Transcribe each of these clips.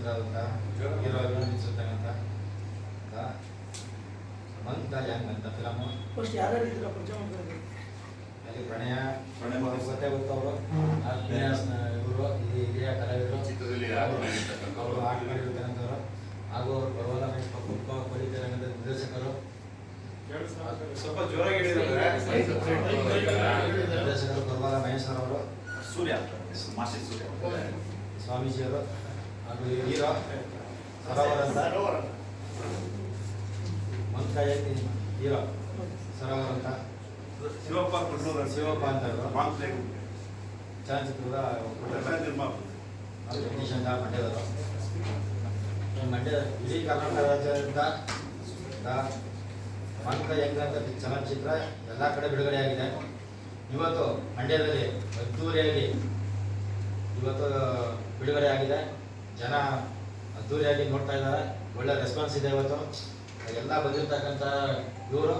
ಇದ್ರದಂತ hero ಅಭಿನಯಿಸಿರ್ತಕ್ಕಂಥ ಮಂತ young ಅಂತ. ಫಿಲಮು? ಫಸ್ಟ್ ಯಾರ್ಯಾರು ಇದ್ರ ಪರಿಚಯ ಅಲ್ಲಿ ಪ್ರಣಯ ಪ್ರಣಯ ಗೊತ್ತೇ ಗೊತ್ತವರು ಆತ್ಮೀಯ ಇವರು ಇಲ್ಲಿ ಹಿರಿಯ ಕಲಾವಿದರು. ಚಿತ್ರದಲ್ಲಿ ಅವರು ಆಟ ಮಾಡಿರ್ತಕ್ಕಂಥವ್ರು ಹಾಗೂ ಬರುವಲ್ಲ ಪುಪ್ಪ ಕೊಡಿತಕ್ಕಂಥ ನಿರ್ದೇಶಕರು. ಸ್ವಲ್ಪ ಜೋರಾಗಿ ಮಹೇಶ್ವರ ಅವರು. ಸೂರ್ಯ ಮಾಸ್ಟರ್ ಸೂರ್ಯ ಸ್ವಾಮೀಜಿಯವರು. ಹಾಗೂ ಹೀರೋ? ಸರೋವರ ಮಂತ ಹೀರೋ. ಸರೋವರ ಅಂತ? ಶಿವಪ್ಪ ಕುಡ್ಲೂರು. ಶಿವಪ್ಪ ಅಂತ ಚಲನಚಿತ್ರದ ನಿರ್ಮಾಪಕ ಜಗದೀಶ್ ಅಂತ ಮಂಡ್ಯದವರು. ಮಂಡ್ಯ ಇಡೀ ಕರ್ನಾಟಕ ರಾಜ್ಯದಿಂದ ಮಂಕ ಹೆಂಗ ಅಂತ ಚಲನಚಿತ್ರ ಎಲ್ಲ ಕಡೆ ಬಿಡುಗಡೆಯಾಗಿದೆ ಇವತ್ತು ಮಂಡ್ಯದಲ್ಲಿ ಅದ್ದೂರಿಯಾಗಿ ಇವತ್ತು ಬಿಡುಗಡೆಯಾಗಿದೆ ಜನ ಅದ್ದೂರಿಯಾಗಿ ನೋಡ್ತಾ ಇದ್ದಾರೆ. ಒಳ್ಳೆ ರೆಸ್ಪಾನ್ಸ್ ಇದೆ ಇವತ್ತು. ಎಲ್ಲ ಬಂದಿರ್ತಕ್ಕಂಥ ಇವರು.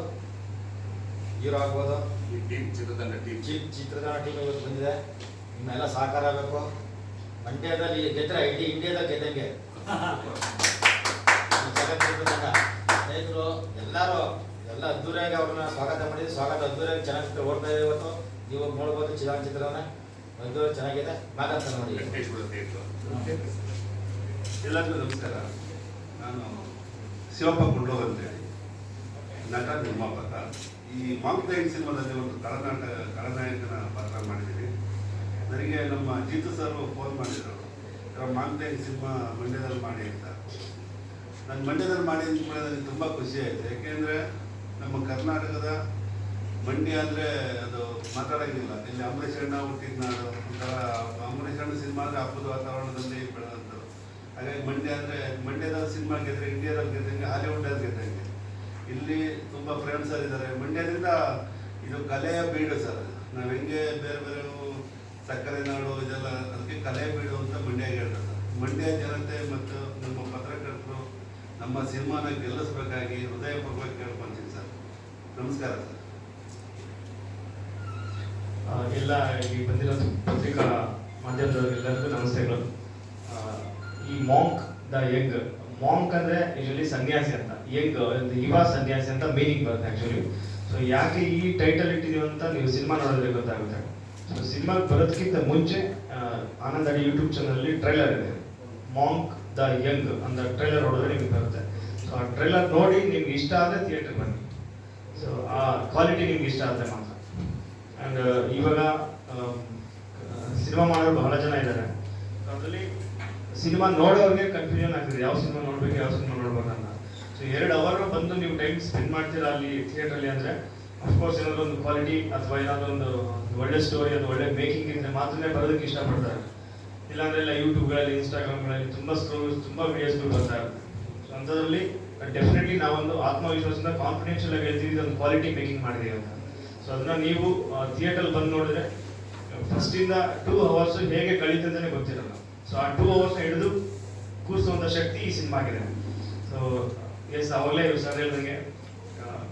ಹೀರೋ ಆಗ್ಬೋದು. ಈ ಟೀಮ್ ಚಿತ್ರತಂಡ ಟೀಮ್ ಚಿ ಚಿತ್ರತಂಡ ಟೀಮ್ ಇವತ್ತು ಬಂದಿದೆ. ನಿಮ್ಮೆಲ್ಲ ಸಹಕಾರ ಆಗಬೇಕು. ಮಂಡ್ಯದಲ್ಲಿ ಗೆದ್ರೆ ಇಡೀ ಇಂಡಿಯಾದಲ್ಲಿ ಗೆದ್ದಂಗೆ. ಸ್ನೇಹಿತರು ಎಲ್ಲರೂ ಎಲ್ಲ ಅದ್ದೂರಿಯಾಗಿ ಅವ್ರನ್ನ ಸ್ವಾಗತ ಮಾಡಿದ್ವಿ. ಸ್ವಾಗತ ಅದ್ದೂರಿಯಾಗಿ ಚಲನಚಿತ್ರ ಓಡ್ತಾ ಇದೆ ಇವತ್ತು. ನೀವು ನೋಡ್ಬೋದು ಚಲನಚಿತ್ರನ ಅದ್ದೂರಿ ಚೆನ್ನಾಗಿದೆ. ಮಾತಾಡ್ತಾರೆ ನೋಡಿ. ಎಲ್ಲರಿಗೂ ನಮಸ್ಕಾರ. ನಾನು ಶಿವಪ್ಪ ಕುಡ್ಲೂರು ಅಂತೇಳಿ. ನಟ, ನಿರ್ಮಾಪಕ. ಈ ಮಾಂಕ್ಲೈನ್ ಸಿನಿಮಾದಲ್ಲಿ ಒಂದು ಕಳನಾಟಕ ಕಳನಾಯಕನ ಪಾತ್ರ ಮಾಡಿದ್ದೀನಿ. ನನಗೆ ನಮ್ಮ ಜೀತು ಸರ್ ಫೋನ್ ಮಾಡಿದರು. ಮಾಂಕ್ಲೈನ್ ಸಿನಿಮಾ ಮಂಡ್ಯದಲ್ಲಿ ಮಾಡಿ ಅಂತ. ನಾನು ಮಂಡ್ಯದಲ್ಲಿ ಮಾಡಿ ಅಂತ ಕೂಡ ನನಗೆ ತುಂಬ ಖುಷಿ ಆಯಿತು. ಯಾಕೆಂದರೆ ನಮ್ಮ ಕರ್ನಾಟಕದ ಮಂಡ್ಯ ಅಂದರೆ ಅದು ಮಾತಾಡೋಂಗಿಲ್ಲ. ಇಲ್ಲಿ ಅಂಬರೀಷ್ ಅಣ್ಣ ಹುಟ್ಟಿದ ನಾಡು. ಒಂಥರ ಅಂಬರೀಷ್ ಅಣ್ಣ ಸಿನಿಮಾ ಅಂದರೆ ಹಬ್ಬದ ವಾತಾವರಣದಲ್ಲಿ ಬೆಳೆದಂಥದ್ದು. ಹಾಗಾಗಿ ಮಂಡ್ಯ ಅಂದರೆ ಮಂಡ್ಯದ ಸಿನಿಮಾ ಗೆದ್ರೆ ಇಂಡಿಯಾದಲ್ಲಿ ಗೆದ್ದಂಗೆ ಹಾಲಿವುಡ್ಡಲ್ಲಿ ಗೆದ್ದಂಗೆ ಇಲ್ಲಿ ತುಂಬ ಫ್ರೆಂಡ್ಸ್ ಇದ್ದಾರೆ. ಮಂಡ್ಯದಿಂದ ಇದು ಕಲೆಯ ಬೀಡು ಸರ್. ನಾವು ಹೆಂಗೆ ಬೇರೆ ಬೇರೆ ಸಕ್ಕರೆ ನಾಡು ಇದೆಲ್ಲ ಅದಕ್ಕೆ ಕಲೆಯ ಬೀಡು ಅಂತ ಮಂಡ್ಯ ಹೇಳ್ತಾರೆ ಸರ್. ಮಂಡ್ಯ ಜನತೆ ಮತ್ತು ನಮ್ಮ ಪತ್ರಕರ್ತರು ನಮ್ಮ ಸಿನಿಮಾನ ಗೆಲ್ಲಿಸ್ಬೇಕಾಗಿ ಹೃದಯಪೂರ್ವಕ ಕೇಳ್ಕೊಂತೀನಿ ಸರ್. ನಮಸ್ಕಾರ ಸರ್. ಎಲ್ಲ ಈ ಬಂದಿರೋ ಪತ್ರಿಕಾ ಮಾಧ್ಯಮದವರೆಲ್ಲರಿಗೂ ನಮಸ್ತೆಗಳು. ಈ ಮಾಂಕ್ ದ ಯಂಗ್ ಮಾಂಕ್ ಅಂದ್ರೆ ಯೂಶಲಿ ಸನ್ಯಾಸಿ ಅಂತ. ಯಂಗ್ ಯುವ ಸನ್ಯಾಸಿ ಅಂತ ಮೀನಿಂಗ್ ಬರುತ್ತೆ ಆಕ್ಚುಲಿ ಸೊ ಯಾಕೆ ಈ ಟೈಟಲ್ ಇಟ್ಟಿದೀವಿ ಅಂತ ನೀವು ಸಿನಿಮಾ ನೋಡಿದ್ರೆ ಗೊತ್ತಾಗುತ್ತೆ. ಸೊ ಸಿನಿಮಾಗೆ ಬರೋದಕ್ಕಿಂತ ಮುಂಚೆ ಆನಂದ ಅಡಿ ಯೂಟ್ಯೂಬ್ ಚಾನಲ್ ಟ್ರೈಲರ್ ಇದೆ. ಮಾಂಕ್ ದ ಯಂಗ್ ಅಂತ ಟ್ರೈಲರ್ ನೋಡಿದ್ರೆ ನಿಮ್ಗೆ ಬರುತ್ತೆ. ಸೊ ಆ ಟ್ರೈಲರ್ ನೋಡಿ ನಿಮ್ಗೆ ಇಷ್ಟ ಆದರೆ ಥಿಯೇಟರ್ ಬನ್ನಿ. ಸೊ ಆ ಕ್ವಾಲಿಟಿ ನಿಮ್ಗೆ ಇಷ್ಟ ಆದರೆ ಮಾತ್ರ. ಆ್ಯಂಡ್ ಇವಾಗ ಸಿನಿಮಾ ಮಾಡೋರು ಬಹಳ ಜನ ಇದ್ದಾರೆ. ಅದರಲ್ಲಿ ಸಿನಿಮಾ ನೋಡೋರಿಗೆ ಕನ್ಫ್ಯೂಷನ್ ಆಗ್ತಿದೆ. ಯಾವ ಸಿನಿಮಾ ನೋಡ್ಬೇಕು, ಯಾವ ಸಿನಿಮಾ ನೋಡ್ಬೇಕನ್ನ ಸೊ ಎರಡು ಅವರ್ ಬಂದು ನೀವು ಟೈಮ್ ಸ್ಪೆಂಡ್ ಮಾಡ್ತೀರಾ ಅಲ್ಲಿ ಥಿಯೇಟ್ರಲ್ಲಿ ಅಂದರೆ? ಅಫ್ಕೋರ್ಸ್ ಏನಾದ್ರು ಒಂದು ಕ್ವಾಲಿಟಿ ಅಥವಾ ಏನಾದ್ರು ಒಂದು ಒಳ್ಳೆ ಸ್ಟೋರಿ ಅದು ಒಳ್ಳೆ ಮೇಕಿಂಗ್ ಇದ್ರೆ ಮಾತ್ರನೇ ಬರೋದಕ್ಕೆ ಇಷ್ಟಪಡ್ತಾರೆ. ಇಲ್ಲಾಂದ್ರೆ ಎಲ್ಲ ಯೂಟ್ಯೂಬ್ಗಳಲ್ಲಿ ಇನ್ಸ್ಟಾಗ್ರಾಮ್ಗಳಲ್ಲಿ ತುಂಬ ಸ್ಟೋರೀಸ್ ತುಂಬ ವಿಡಿಯೋಸ್ಗಳು ಬರ್ತಾರೆ. ಸೊ ಅಂಥದ್ರಲ್ಲಿ ಡೆಫಿನೆಟ್ಲಿ ನಾವೊಂದು ಆತ್ಮವಿಶ್ವಾಸದಿಂದ ಕಾನ್ಫಿಡೆನ್ಷಿಯಲ್ ಆಗಿ ಹೇಳ್ತೀವಿ, ಇದೊಂದು ಕ್ವಾಲಿಟಿ ಮೇಕಿಂಗ್ ಮಾಡಿದೀವಿ ಅಂತ. ಸೊ ಅದನ್ನ ನೀವು ಥಿಯೇಟರ್ ಬಂದು ನೋಡಿದ್ರೆ ಫಸ್ಟ್ ಇಂದ ಟೂ ಅವರ್ಸ್ ಹೇಗೆ ಕಳೀತಂತಾನೆ ಗೊತ್ತಿರಲ್ಲ. ಸೊ ಆ ಟೂ ಅವರ್ಸ್ ಹಿಡಿದು ಕೂರಿಸುವಂತ ಶಕ್ತಿ ಈ ಸಿನಿಮಾಗಿದೆ. ಸೊ ಎಸ್ ಅವಾಗಲೇ ಸರ್ ಹೇಳಿದಂಗೆ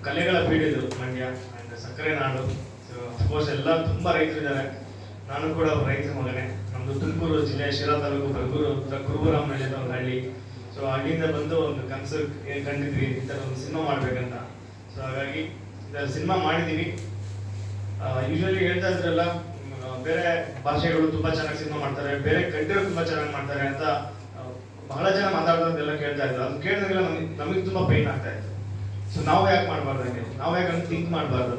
ಕಲೆಗಳ ಬೀಡಿದು ಮಂಡ್ಯ ಅಂಡ್ ಸಕ್ಕರೆ ನಾಡು. ಸೊ ಅಫ್ಕೋರ್ಸ್ ಎಲ್ಲ ತುಂಬ ರೈತರು ಇದ್ದಾರೆ ನಾನು ಕೂಡ ಒಬ್ಬ ರೈತರ ಮಗನೇ. ನಮ್ದು ತುಮಕೂರು ಜಿಲ್ಲೆ, ಶಿರಾ ತಾಲೂಕು ಬರಗೂರು ಕುರುಬುರಾಮನಹಳ್ಳಿ ಅಂತ ಒಂದು ಹಳ್ಳಿ. ಸೊ ಅಲ್ಲಿಂದ ಬಂದು ಒಂದು ಕನಸು ಏನು ಕಂಡಿದ್ವಿ, ಈ ಥರ ಒಂದು ಸಿನಿಮಾ ಮಾಡಬೇಕಂತ. ಸೊ ಹಾಗಾಗಿ ಇದರಲ್ಲಿ ಸಿನಿಮಾ ಮಾಡಿದ್ದೀವಿ ಯೂಶಲಿ ಹೇಳ್ತಾ ಇದ್ರಲ್ಲ ಬೇರೆ ಭಾಷೆಗಳು ತುಂಬಾ ಚೆನ್ನಾಗಿ ಸಿನಿಮಾ ಮಾಡ್ತಾರೆ, ಬೇರೆ ಕಂಟ್ರಿಗಳು ತುಂಬಾ ಚೆನ್ನಾಗಿ ಮಾಡ್ತಾರೆ ಅಂತ ಬಹಳ ಜನ ಮಾತಾಡೋದೆಲ್ಲ ಕೇಳ್ತಾ ಇದ್ರು. ಅದು ಕೇಳಿದಾಗೆಲ್ಲ ನಮಗೆ ನಮಗೆ ತುಂಬಾ ಪೈನ್ ಆಗ್ತಾ ಇತ್ತು. ಸೊ ನಾವು ಯಾಕೆ ಮಾಡಬಾರ್ದು ಹಂಗೆ? ನಾವು ಯಾಕೆ ಹಂಗೆ ಥಿಂಕ್ ಮಾಡಬಾರ್ದು?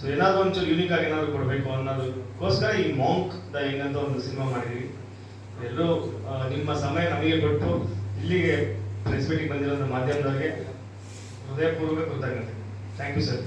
ಸೊ ಏನಾದ್ರು ಒಂಚೂರು ಯೂನಿಕ್ ಆಗಿ ಏನಾದ್ರು ಕೊಡಬೇಕು ಅನ್ನೋದಕ್ಕೋಸ್ಕರ ಈ ಮಾಂಕ್ ದ ಹೆಂಗಂತ ಒಂದು ಸಿನಿಮಾ ಮಾಡಿದೀವಿ. ಎಲ್ಲರೂ ನಿಮ್ಮ ಸಮಯ ನಮಗೆ ಕೊಟ್ಟು ಇಲ್ಲಿಗೆ ಪ್ರೆಸ್ ಬಂದಿರೋ ಮಾಧ್ಯಮದವರಿಗೆ ಹೃದಯಪೂರ್ವಕ ಕೃತಜ್ಞತೆ. Thank you sir